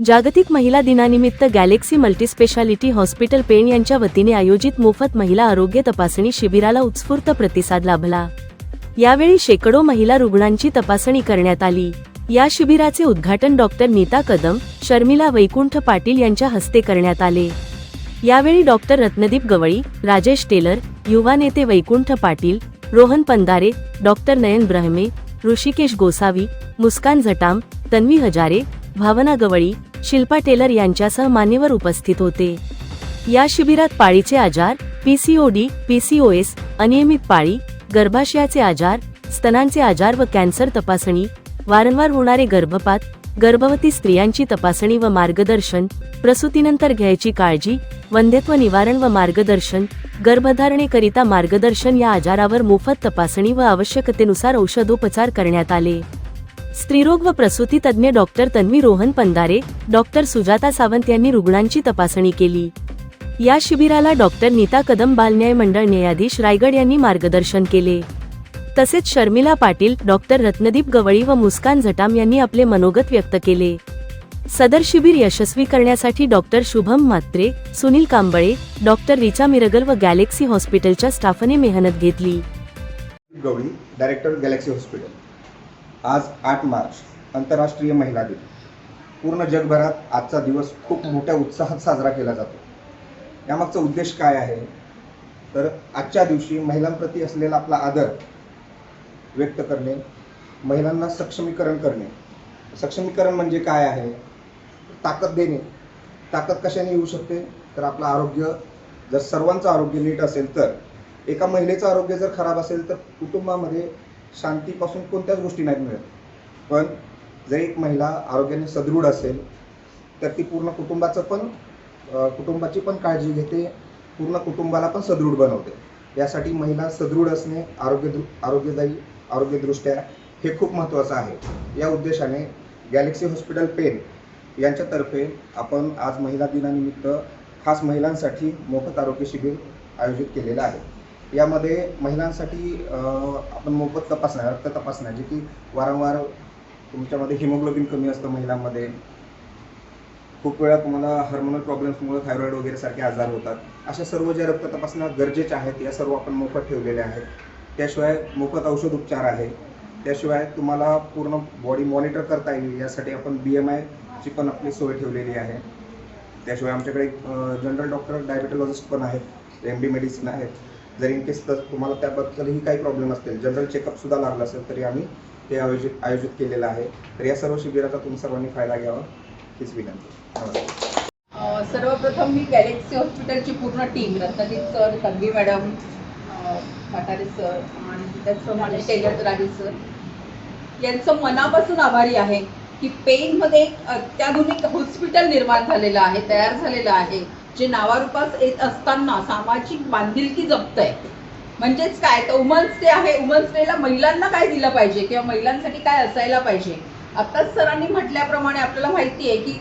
जागतिक महिला दिनानिमित्त गॅलेक्सी मल्टीस्पेशालिटी हॉस्पिटल पेण यांच्या वतीने आयोजित मोफत महिला आरोग्य तपासणी शिबिराला उत्स्फूर्त प्रतिसाद लाभला. यावेळी शेकडो महिला रुग्णांची तपासणी करण्यात आली. या शिबिराचे उद्घाटन डॉक्टर नीता कदम शर्मिला वैकुंठ पाटील यांच्या हस्ते करण्यात आले. यावेळी डॉक्टर रत्नदीप गवळी राजेश टेलर युवा नेते वैकुंठ पाटील रोहन पंधारे डॉक्टर नयन ब्रह्मे ऋषिकेश गोसावी मुस्कान झटाम तन्वी हजारे भावना गवळी शिल्पा टेलर यांच्यासह मान्यवर उपस्थित होते. या शिबिरात पाळीचे आजार पीसीओडी पीसीओएस अनियमित पाळी गर्भाशयाचे आजार स्तनांचे आजार व कॅन्सर तपासणी वारंवार होणारे गर्भपात गर्भवती स्त्रियांची तपासणी व मार्गदर्शन प्रसूतीनंतर घ्यायची काळजी वंध्यत्व निवारण व मार्गदर्शन गर्भधारणेकरिता मार्गदर्शन या आजारावर मोफत तपासणी व आवश्यकतेनुसार औषधोपचार करण्यात आले. स्त्रीरोग व प्रसूती तज्ज्ञ डॉक्टर तन्वी रोहन पंधारे डॉक्टर सुजाता सावंत यांनी रुग्णांची तपासणी केली. या शिबिराला डॉक्टर नीता कदम बालन्याय मंडळ न्यायाधीश रायगड यांनी मार्गदर्शन केले. तसेच शर्मिला पाटील डॉक्टर रत्नदीप गवळी व मुस्कान झटाम यांनी आपले मनोगत व्यक्त केले. सदर शिबिर यशस्वी करण्यासाठी डॉक्टर शुभम मात्रे सुनील कांबळे डॉक्टर रिचा मिरगल व गॅलेक्सी हॉस्पिटलच्या स्टाफने मेहनत घेतली. Gawali director Galaxy hospital. आज आठ मार्च आंतरराष्ट्रीय महिला दिन. पूर्ण जगभरात आजचा दिवस खूप मोठ्या उत्साहात साजरा केला जातो. यामागचा उद्देश काय आहे? तर आजच्या दिवशी महिलांप्रती असलेला आपला आदर व्यक्त करणे महिलांना सक्षमीकरण करणे. सक्षमीकरण म्हणजे काय आहे? ताकद देणे. ताकद कशाने येऊ शकते? तर आपलं आरोग्य जर सर्वांचं आरोग्य नीट असेल तर. एका महिलेचं आरोग्य जर खराब असेल तर कुटुंबामध्ये शांतीपासून कोणत्याच गोष्टी नाही मिळत. पण जर एक महिला आरोग्याने सदृढ असेल तर ती पूर्ण कुटुंबाचं पण कुटुंबाची पण काळजी घेते पूर्ण कुटुंबाला पण सदृढ बनवते. यासाठी महिला सदृढ असणे आरोग्य आरोग्यदायी आरोग्यदृष्ट्या हे खूप महत्त्वाचं आहे. या उद्देशाने गॅलेक्सी हॉस्पिटल पेन यांच्यातर्फे आपण आज महिला दिनानिमित्त खास महिलांसाठी मोफत आरोग्य शिबिर आयोजित केलेलं आहे. यामध्ये महिलांसाठी आपण मोफत तपासण्या रक्त तपासण्या जे की वारंवार तुमच्यामध्ये हिमोग्लोबिन कमी असतं महिलांमध्ये. खूप वेळा तुम्हाला हार्मोनल प्रॉब्लेम्समुळे थायरॉईड वगैरे सारखे आजार होतात. अशा सर्व ज्या रक्त तपासण्या गरजेच्या आहेत या सर्व आपण मोफत ठेवलेल्या आहेत. त्याशिवाय मोफत औषध उपचार आहे त्याशिवाय तुम्हाला पूर्ण बॉडी मॉनिटर करता येईल. यासाठी आपण बी एम आयची पण आपली सोय ठेवलेली आहे. त्याशिवाय आमच्याकडे जनरल डॉक्टर डायबेटॉलॉजिस्ट पण आहेत. एम डी मेडिसिन आहेत. जर इन केस तर तुम्हाला त्याबद्दलही काही प्रॉब्लेम असतील जनरल चेकअपसुद्धा लागलं असेल तरी आम्ही ते आयोजित आयोजित केलेलं आहे. तर या सर्व शिबिराचा तुम्ही सर्वांनी फायदा घ्यावा हीच विनंती. नमस्कार. सर्वप्रथम मी गॅलेक्सी हॉस्पिटलची पूर्ण team Ratnadeep sir Tanvi madam Patare sir आणि त्याचप्रमाणे टेलर राजेश सर यांचं मनापासून आभारी आहे की पेनमध्ये एक अत्याधुनिक हॉस्पिटल निर्माण झालेलं आहे तयार झालेलं आहे. जे नावारूपास येत असताना सामाजिक बांधिलकी जपत आहे म्हणजेच काय? तर वुमन्स डे आहे. वुमन्स डेला महिलांना काय दिलं पाहिजे? किंवा महिलांसाठी काय असायला पाहिजे? आत्ताच सरांनी म्हटल्याप्रमाणे आपल्याला माहिती आहे की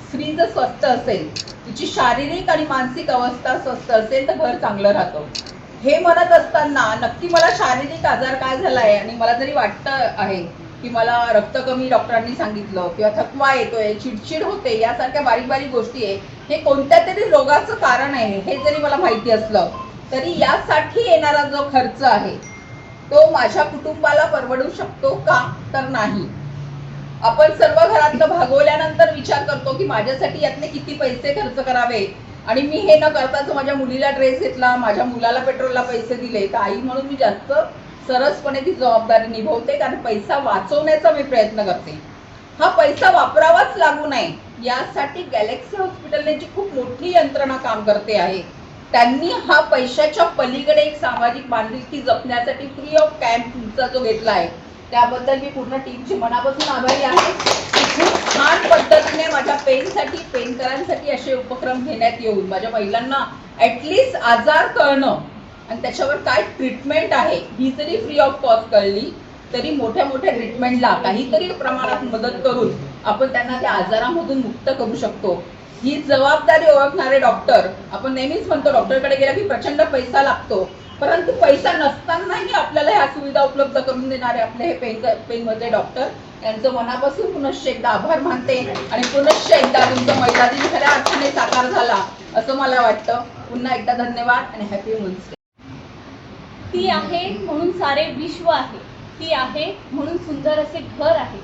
स्त्री जर स्वस्थ असेल तिची शारीरिक आणि मानसिक अवस्था स्वस्थ असेल तर घर चांगलं राहतं. हे म्हणत असताना नक्की मला शारीरिक आजार काय झालाय? आणि मला जरी वाटतं आहे की मला रक्त कमी डॉक्टरांनी सांगितलं किंवा थकवा येतोय चिडचिड होते यासारख्या बारीक बारीक गोष्टी आहे. हे कोणत्या तरी रोगाचं कारण आहे हे जरी मला माहिती असलं तरी यासाठी येणारा जो खर्च आहे तो माझ्या कुटुंबाला परवडू शकतो का? तर नाही. आपण सर्व घरातलं भागवल्यानंतर विचार करतो की माझ्यासाठी यातले किती पैसे खर्च करावे? आणि मी हे न करताच माझ्या मुलीला ड्रेस घेतला माझ्या मुलाला पेट्रोलला पैसे दिले तर आई म्हणून मी जास्त सरसपणे ती जबाबदारी निभवते कारण पैसा वाचवण्याचा मी प्रयत्न करते. हा पैसा वापरावाच लागू नये. यासाठी गॅलेक्सी हॉस्पिटलने जी खूप मोठी यंत्रणा काम करते आहे त्यांनी हा पैशाच्या पलीकडे एक सामाजिक बांधिलकी जपण्यासाठी फ्री ऑफ कॅम्प तुमचा जो घेतला आहे त्याबद्दल मी पूर्ण टीमची मनापासून आभारी आहे. खूप छान पद्धतीने माझ्या पेनसाठी पेनकरांसाठी असे उपक्रम घेण्यात येऊन माझ्या महिलांना ॲटलिस्ट आजार कळणं आणि त्याच्यावर काय ट्रीटमेंट आहे ही जरी फ्री ऑफ कॉस्ट कळली तरी मोठ्या मोठ्या ट्रीटमेंटला काहीतरी प्रमाणात मदत करून आपण त्यांना त्या आजारामधून मुक्त करू शकतो. ही जबाबदारी ओळखणारे डॉक्टर आपण नेहमीच म्हणतो डॉक्टरकडे गेला की प्रचंड पैसा लागतो. परंतु पैसा नसतानाही आपल्याला ह्या सुविधा उपलब्ध करून देणारे आपले हे पेन पेनमधले डॉक्टर त्यांचं मनापासून पुनश्च एकदा आभार मानते आणि पुनश्च एकदा तुमचं महिला दिन खऱ्या अर्थाने साकार झाला असं मला वाटतं. पुन्हा एकदा धन्यवाद आणि हॅपी मुन्स ती आहे म्हणून सारे विश्व आहे. ती आहे म्हणून सुंदर असे घर आहे.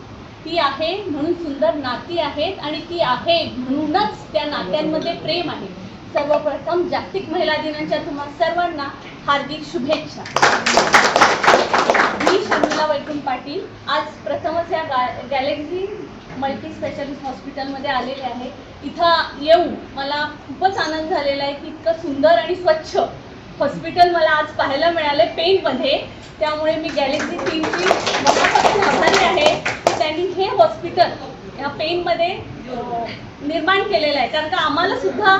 ती आहे म्हणून सुंदर नाती आहेत आणि ती आहे म्हणूनच त्या नात्यांमध्ये प्रेम आहे. सर्वप्रथम जागतिक महिला दिनाच्या तुम्हा सर्वांना हार्दिक शुभेच्छा. मी शर्मिला वैकुंठ पाटील. आज प्रथमच या गा गॅलेक्सी मल्टी स्पेशालिस्ट हॉस्पिटलमध्ये आलेले आहे. इथं येऊन मला खूपच आनंद झालेला आहे की इतकं सुंदर आणि स्वच्छ हॉस्पिटल मला आज पाहायला मिळाले पेनमध्ये. त्यामुळे मी गॅलेक्सी टीमची मनापासून आभारी आहे. त्यांनी हे हॉस्पिटल या पेनमध्ये निर्माण केलेलं आहे. कारण का आम्हाला सुद्धा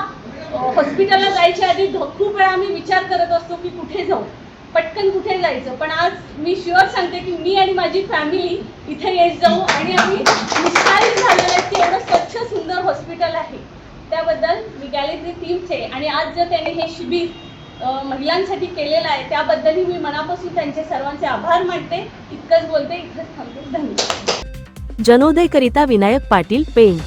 हॉस्पिटलला जायच्या आधी खूप वेळा आम्ही विचार करत असतो की कुठे जाऊ. पटकन कुठे जायचं? पण आज मी शुअर सांगते की मी आणि माझी फॅमिली इथे येत जाऊ आणि आम्ही निष्काळजी झालेलं आहे की एवढं स्वच्छ सुंदर हॉस्पिटल आहे. त्याबद्दल मी गॅलेक्सी टीमचे आणि आज जर त्यांनी हे शिबिर महिलांसाठी केलेलं आहे. त्याबद्दलही मी मनापासून त्यांचे सर्वांचे आभार मानते. इतकंच बोलते. इतकंच थांबते. धन्यवाद. जनोदयकरिता विनायक पाटील पेंट